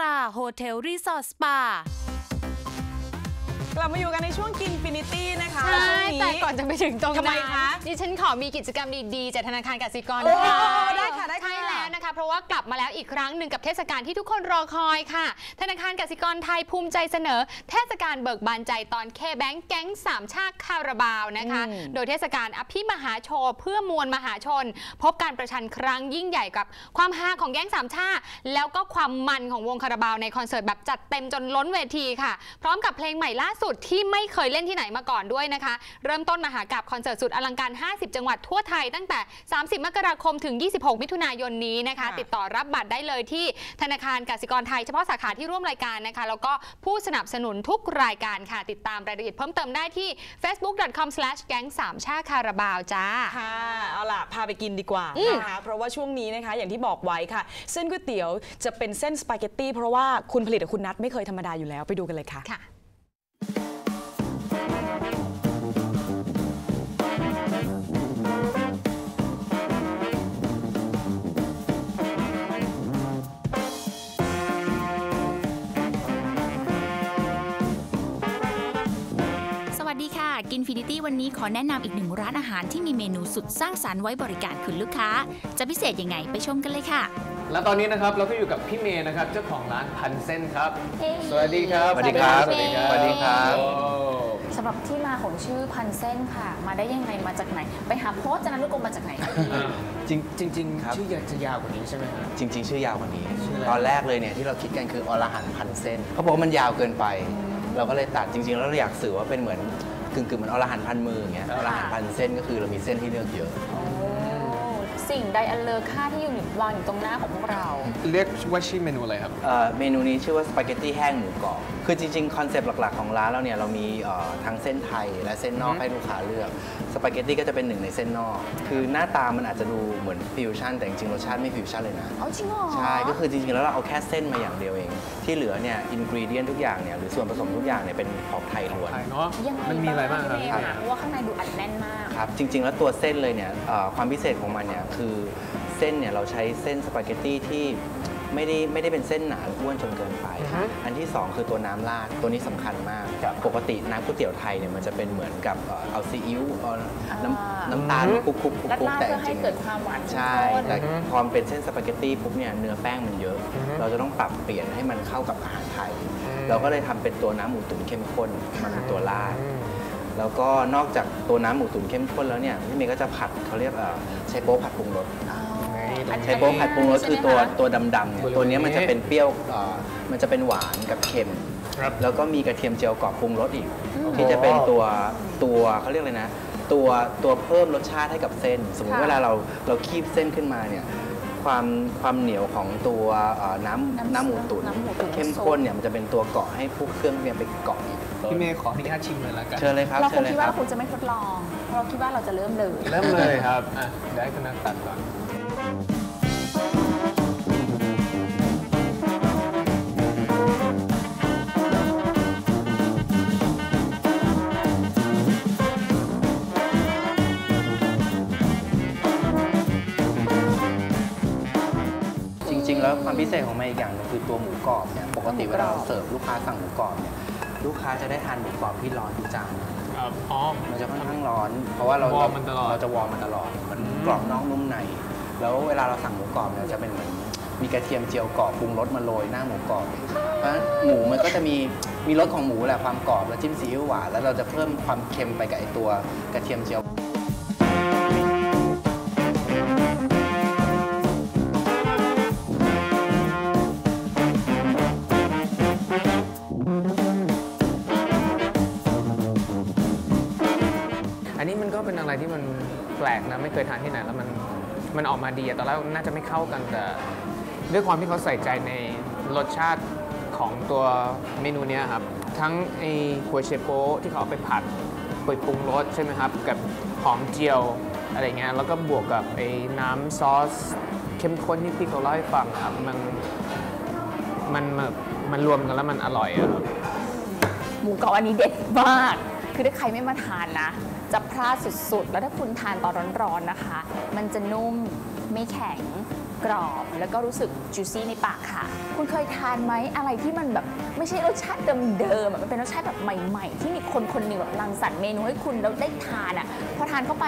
ราโฮเทลรีสอร์ทสปากลับมาอยู่กันในช่วงกินฟินิตี้นะคะใช่ช่วงนี้แต่ก่อนจะไปถึงตรงทำไมนั้นคะดิฉันขอมีกิจกรรมดีๆจากธนาคารกสิกรโอ้ด้วยได้ค่ะ ได้ค่ะ ใช่แล้วนะคะเพราะว่ากลับมาแล้วอีกครั้งหนึ่งกับเทศกาลที่ทุกคนรอคอยค่ะ ธนาคารกสิกรไทยภูมิใจเสนอ เทศกาลเบิกบานใจตอนเคแบงแก๊งสามชาติคาราบาวนะคะอืมโดยเทศกาลอภิมหาโชว์เพื่อมวลมหาชน พบการประชันครั้งยิ่งใหญ่กับความฮาของแก๊งสามชาติแล้วก็ความมันของวงคาราบาวในคอนเสิร์ตแบบจัดเต็มจนล้นเวทีค่ะ พร้อมกับเพลงใหม่ล่าสุดที่ไม่เคยเล่นที่ไหนมาก่อนด้วยนะคะ เริ่มต้นมหากาบคอนเสิร์ตสุดอลังการ 50 จังหวัดทั่วไทยตั้งแต่ 30 มกราคมถึง 26 มิถุนายนนี้นะคะค่ะติดต่อรับบัตรได้เลยที่ธนาคารกสิกรไทยเฉพาะสาขาที่ร่วมรายการนะคะ แล้วก็ผู้สนับสนุนทุกรายการค่ะ ติดตามรายละเอียดเพิ่มเติมได้ที่ facebook.com/ แก๊งสามชาคาราบาวจ้าค่ะเอาล่ะพาไปกินดีกว่านะคะเพราะว่าช่วงนี้นะคะอย่างที่บอกไว้ค่ะ เส้นก๋วยเตี๋ยวจะเป็นเส้นสปาเกตตี้เพราะว่าคุณผลิตกับคุณนัทไม่เคยธรรมดาอยู่แล้วไปดูกันเลยค่ะค่ะ กินฟินิตี้วันนี้ขอแนะนำอีกหนึ่งร้านอาหารที่มีเมนูสุดสร้างสรรค์ไว้บริการคุณลูกค้า จะพิเศษยังไงไปชมกันเลยค่ะ และตอนนี้นะครับเราก็อยู่กับพี่เมย์นะครับเจ้าของร้านพันเส้นครับ เฮ้ยสวัสดีครับสวัสดีครับ สวัสดีครับสวัสดีครับ โอ้สำหรับที่มาของชื่อพันเส้นค่ะ มาได้ยังไงมาจากไหน ไปหาโพสต์จารุกรมมาจากไหนคะพี่จริงจริงครับๆชื่อจะยาวกว่านี้ใช่ไหมครับ จริง ๆ ชื่อยาวกว่านี้ ชื่ออะไร ตอนแรกเลยเนี่ยที่เราคิดกันคืออรหันต์พันเส้นเขาบอกว่ามันยาวเกินไป เราก็เลยตัดจริง ๆ แล้วเราอยากสื่อว่าเป็นเหมือน กึ่งๆเหมือนอรหันต์พันมืออย่างเงี้ยอรหันต์พันเส้นก็คือเรามีเส้นที่เลือกเยอะ สิ่งใดอันเลอค่าที่อยู่วางอยู่ตรงหน้าของพวกเรา เรียกว่าชื่อเมนูอะไรครับ เอ่อเมนูนี้ชื่อว่าสปาเกตตี้แห้งหมูกรอบ คือจริงๆ คอนเซปต์หลักๆ ของร้านเราเนี่ยเรามีเอ่อทั้งเส้นไทยและเส้นนอกอือฮึให้ลูกค้าเลือก สปาเกตตี้ก็จะเป็นหนึ่งในเส้นนอก คือหน้าตามันอาจจะดูเหมือนฟิวชั่นแต่จริงๆรสชาติไม่ฟิวชั่นเลยนะ เอาจริงเหรอ ใช่ ก็คือจริงๆ แล้วเราเอาแค่เส้นมาอย่างเดียวเอง ที่เหลือเนี่ยอินกรีเดียนทุกอย่างเนี่ยหรือส่วนผสมทุกอย่างเนี่ยเป็นของไทยล้วนไทยเนาะยังไงมันมีอะไรบ้างครับ พี่เมย์เพราะว่าข้างในดูอัดแน่นมาก ครับจริงๆ แล้วตัวเส้นเลยเนี่ยเอ่อความพิเศษของมันเนี่ยคือเส้นเนี่ยเราใช้เส้นสปาเกตตี้ที่ไม่ได้ไม่ได้เป็นเส้นหนาอ้วนจนเกินไปอือฮึอันที่ 2 คือตัวน้ำราดตัวนี้สำคัญมาก ปกติน้ำก๋วยเตี๋ยวไทยเนี่ยมันจะเป็นเหมือนกับเอ่อเอาซีอิ๊วเอาน้ำน้ำตาลคลุกๆคลุกๆรัดคลุกลาๆดแต่เพื่อจให้ริงๆเกิดความหวานเข้มใช่ข้นแต่พอมันเป็นเส้นสปาเกตตี้ปุ๊บเนี่ยเนื้อแป้งมันเยอะอือฮึเราจะต้องปรับเปลี่ยนให้มันเข้ากับอาหารไทยอืมเราก็เลยทำเป็นตัวน้ำหมูตุ๋นเข้มข้นมาเป็นตัวราดอืม แล้วก็นอกจากตัวน้ำหมูตุ๋นเข้มข้นแล้วเนี่ยพี่เมย์ก็จะผัดเขาเรียกเอ่อใช้โป๊ผัดปรุงรสอ๋ออันนี้ ใช้โป๊ผัดปรุงรสคือตัวใช่ไหมะตัวดำๆเนี่ยบริเวณตัวเนี้ยมันจะเป็นเปรี้ยวเอ่อมันจะเป็นหวานกับเค็ม ครับ แล้วก็มีกระเทียมเจียวกรอบปรุงรสอีก ที่จะเป็นตัวตัวเขาเรียกเลยนะ ตัวตัวเพิ่มรสชาติให้กับเส้น สมมติค่ะ เวลาเราเราคีบเส้นขึ้นมาเนี่ย ความความเหนียวของตัวเอ่อน้ำน้ำน้ำหมูตุ๋นน้ำหมูตุ๋นเข้มข้นเนี่ยมันจะเป็นตัวเกาะให้พวกเครื่องเนี่ยไปเกาะอีกพี่เมย์ขออนุญาตชิมเลยละกันเชิญเลยครับเราคเชิงญเลยคิดคว่ารับเราคงจะไม่ทดลอง เพราะเราคิดว่าเราจะเริ่มเลย เริ่มเลยครับอะเดี๋ยวให้คุณนัทตัดก่อน แล้วความพิเศษของมันอีกอย่างหนึงคือตัวหมูกรอบเนี่ยปกติหมูเวกรลาอบเราเสิร์ฟลูกค้าสั่งหมูกรอบเนี่ยลูกค้าจะได้ทานหมูกรอบที่ร้อนทุกจานครับอ๋อมันจะค่อนข้างร้อน เพราะว่าเราวอร์มมันตลอดเราจะวอร์มมันตลอดมันอืมกรอบนอกนุ่มใน แล้วเวลาเราสั่งหมูกรอบเนี่ยจะเป็นเหมือนมีกระเทียมเจียวกรอบปรุงรสมาโรยหน้าหมูกรอบเพราะฉะนั้นหมูมันก็จะมีมีรสของหมูแหละความกรอบแล้วจิ้มซีอิ๊วหวานแล้วเราจะเพิ่มความเค็มไปกับไอตัวกระเทียมเจียว ปลกนะไม่เคยทานที่ไหนแล้วมันมันออกมาดีตอนแรกน่าจะไม่เข้ากันแต่ด้วยความที่เขาใส่ใจในรสชาติของตัวเมนูนี้ครับ ทั้งไอ้หัวเชโปที่เขาเอาไปผัดไปปรุงรสใช่ไหมครับ กับหอมเจียวอะไรเงี้ยแล้วก็บวกกับไอ้น้ำซอสเข้มข้นที่พี่เขาเล่าให้ฟังครับมันมันมันรวมกันแล้วมันอร่อยอะครับหมูกรอบอันนี้เด็ดมาก คือถ้าใครไม่มาทานนะ จะพลาดสุดๆ แล้วถ้าคุณทานตอนร้อนๆนะคะ มันจะนุ่มไม่แข็งกรอบแล้วก็รู้สึกจูซี่ในปากค่ะ คุณเคยทานไหมอะไรที่มันแบบไม่ใช่รสชาติเดิมๆมันเป็นรสชาติแบบใหม่ ๆ ที่มีคนคนหนึ่งแบบรังสรรค์เมนูให้คุณแล้วได้ทานอะพอทานเข้าไป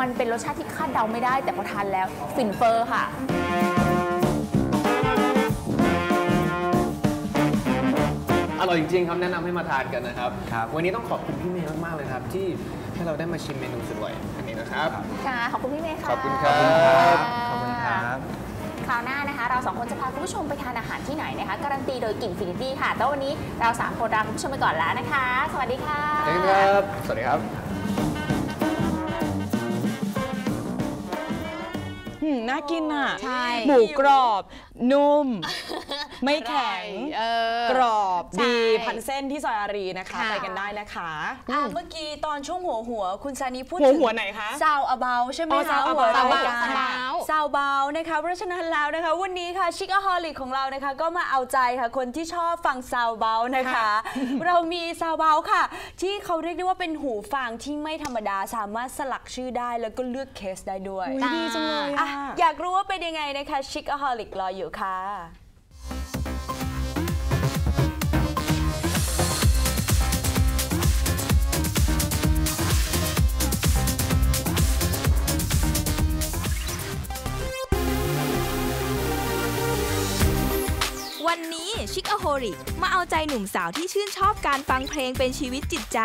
มันเป็นรสชาติที่คาดเดาไม่ได้ แต่พอทานแล้วฟินเฟอร์ค่ะ ร่อยจริงๆครับแนะนำให้มาทานกันนะครับ ครับ วันนี้ต้องขอบคุณพี่เมย์มากๆเลยครับ ที่ให้เราได้มาชิมเมนูสุดอร่อยอันนี้นะครับ ค่ะขอบคุณพี่เมย์ค่ะขอบคุณครับขอบคุณครับ คราวหน้านะคะ เราสองคนจะพาคุณผู้ชมไปทานอาหารที่ไหนนะคะ การันตีโดยกลิ่นฟินิตี้ค่ะแต่วันนี้เราสามคนลาคุณผู้ชมไปก่อนแล้วนะคะ สวัสดีค่ะ เจอกันครับ สวัสดีครับ น่ากินอะใช่หมูกรอบ นุ่ม ไม่แข็งเออกรอบใช่ดีพันเส้นที่ซอยอารีนะคะ ค่ะ ไปกันได้นะคะอะเมื่อกี้ตอนช่วงหัวหัวคุณซานีพูดหัวถึง หัวไหนคะ ซาวอ b บ u ใช่ไหมอ๋อคะ Sound หัว About รายการ Sound About ซาวเบานะคะเพราะฉะนั้นแล้วนะคะ วันนี้ค่ะชิคอฮอลิกของเรานะคะ ก็มาเอาใจค่ะ คนที่ชอบฟังซาวเบานะคะ เรามีซาวเบาค่ะ ที่เขาเรียกได้ว่าเป็นหูฟังที่ไม่ธรรมดาสามารถสลักชื่อได้แล้วก็เลือกเคสได้ด้วย อุ๊ยดีจังเลยอะ อะอยากรู้ว่าเป็นยังไงนะคะชิคอฮอลิกรออยู่ค่ะ ชิคอโฮริกมาเอาใจหนุ่มสาวที่ชื่นชอบการฟังเพลงเป็นชีวิตจิตใจ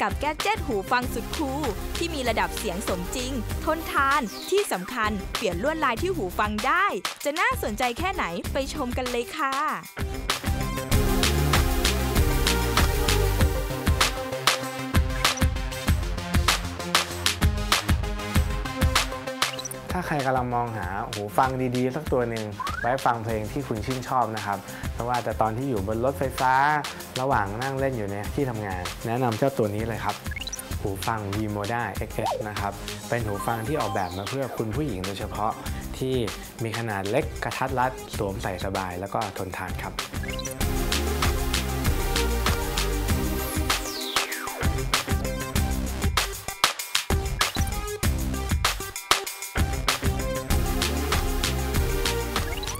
กับแก๊เจ็ตหูฟังสุดคูลที่มีระดับเสียงสมจริง ทนทาน ที่สำคัญเปลี่ยนลวดลายที่หูฟังได้ จะน่าสนใจแค่ไหนไปชมกันเลยค่ะาใครกำลังมองหาหูฟังดีๆ สักตัวหนึ่งไว้ฟังเพลงที่คุณชื่นชอบนะครับไม่ว่าจะตอนที่อยู่บนรถไฟฟ้า ระหว่างนั่งเล่นอยู่ในที่ทำงาน แนะนำเจ้าตัวนี้เลยครับ หูฟัง V-Moda XS นะครับ เป็นหูฟังที่ออกแบบมาเพื่อคุณผู้หญิงโดยเฉพาะที่มีขนาดเล็กกระทัดรัดสวมใส่สบายแล้วก็ทนทานครับ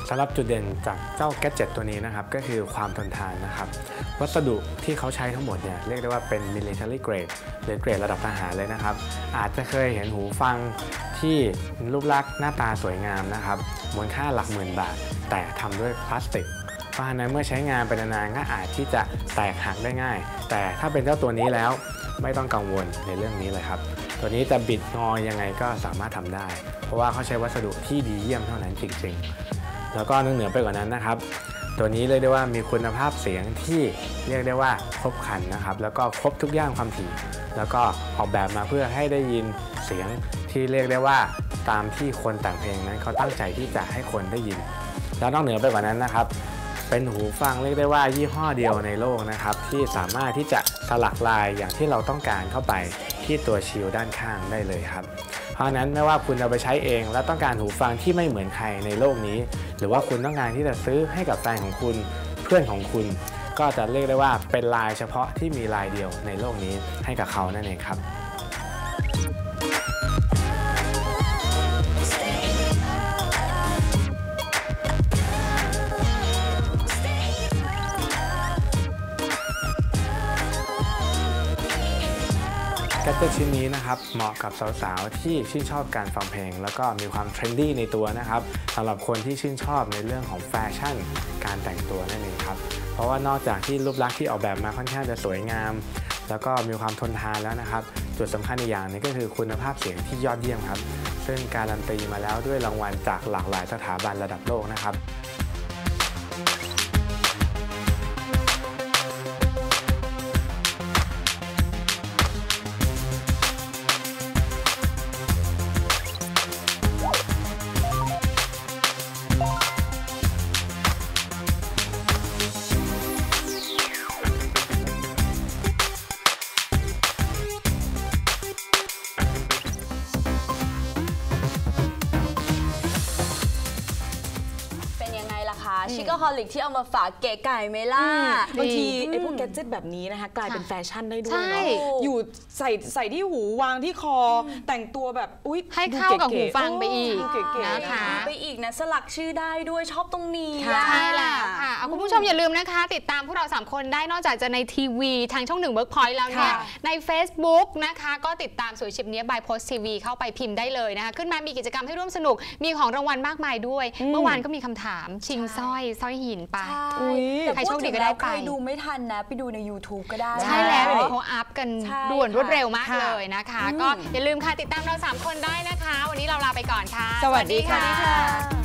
สำหรับจุดเด่นจากเจ้าแกดเจ็ตตัวนี้นะครับก็คือความทนทานนะครับวัสดุที่เขาใช้ทั้งหมดเนี่ยเรียกได้ว่าเป็น military grade หรือเกรดระดับทหารเลยนะครับ อาจจะเคยเห็นหูฟังที่รูปลักษณ์หน้าตาสวยงามนะครับมูลค่าหลักหมื่นบาท แต่ทำด้วยพลาสติกเพราะฉะนั้นเมื่อใช้งานไปนานๆก็อาจที่จะแตกหักได้ง่าย แต่ถ้าเป็นเจ้าตัวนี้แล้วไม่ต้องกังวลในเรื่องนี้เลยครับ ตัวนี้จะบิดงอยังไงก็สามารถทำได้ เพราะว่าเขาใช้วัสดุที่ดีเยี่ยมเท่านั้นจริงๆ แล้วก็นอกเหนือไปกว่านั้นนะครับ ตัวนี้เรียกได้ว่ามีคุณภาพเสียงที่เรียกได้ว่าครบครันนะครับ แล้วก็ครบทุกย่างความถี่ แล้วก็ออกแบบมาเพื่อให้ได้ยินเสียงที่เรียกได้ว่าตามที่คนแต่งเพลงนั้นเขาตั้งใจที่จะให้คนได้ยิน แล้วนอกเหนือไปกว่านั้นนะครับ เป็นหูฟังเรียกได้ว่ายี่ห้อเดียวในโลกนะครับ ที่สามารถที่จะสลักลายอย่างที่เราต้องการเข้าไปที่ตัวชิลด้านข้างได้เลยครับ เพราะฉะนั้นไม่ว่าคุณจะไปใช้เอง และต้องการหูฟังที่ไม่เหมือนใครในโลกนี้ หรือว่าคุณต้องการที่จะซื้อให้กับแฟนของคุณเพื่อนของคุณ ก็จะเรียกได้ว่าเป็นลายเฉพาะที่มีลายเดียวในโลกนี้ให้กับเขานั่นเองครับ แกดเจ็ตชิ้นนี้นะครับเหมาะกับสาวๆ ที่ชื่นชอบการฟังเพลง แล้วก็มีความเทรนดี้ในตัวนะครับสำหรับคนที่ชื่นชอบในเรื่องของแฟชั่น การแต่งตัวนั่นเองครับเพราะว่านอกจากที่รูปลักษณ์ที่ออกแบบมาค่อนข้างจะสวยงาม แล้วก็มีความทนทานแล้วนะครับ จุดสำคัญอีกอย่างนึงก็คือคุณภาพเสียงที่ยอดเยี่ยมครับ ซึ่งการันตีมาแล้วด้วยรางวัลจากหลากหลายสถาบันระดับโลกนะครับ ชิคกฮอลิกที่เอามาฝากเก๋ไก่ไหมล่ะบางทีไอ้พวกแกจิตแบบนี้นะคะ กลายเป็นแฟชั่นได้ด้วยเนาะอยู่ใส่ใส่ที่หูวางที่คอ แต่งตัวแบบอุ้ยให้เข้ากับหูฟังไปอีกนะคะไปอีกนะสลักชื่อได้ด้วยชอบตรงนี้ใช่แล้วค่ะคุณผู้ชมอย่าลืมนะคะ ติดตามพวกเรา 3 คนได้นอกจากจะในทีวี ทางช่องหนึ่งเวิร์กพอยต์แล้วเนี่ยใน Facebook นะคะ ก็ติดตามสวยชิปเนี้ยบายโพสทีวีเข้าไปพิมพ์ได้เลยนะคะ ขึ้นมามีกิจกรรมให้ร่วมสนุกมีของรางวัลมากมายด้วย เมื่อวานก็มีคำถามชิงสร้อยสร้อยหินไป ใช่อุ๊ยแต่ใครพูโชดคดีถึงก็ได้แล้วไปใครดูไม่ทันนะ ไปดูใน YouTube ก็ได้ ใช่แล้วเดี๋ยวนี้เขาอัพกันใช่ด่วนค่ะรวดเร็วมากค่ะเลยนะคะ ก็อย่าลืมค่ะติดตามเรา 3 คนได้นะคะ วันนี้เราลาไปก่อนค่ะ สวัสดีค่ะสวัสดีค่ะ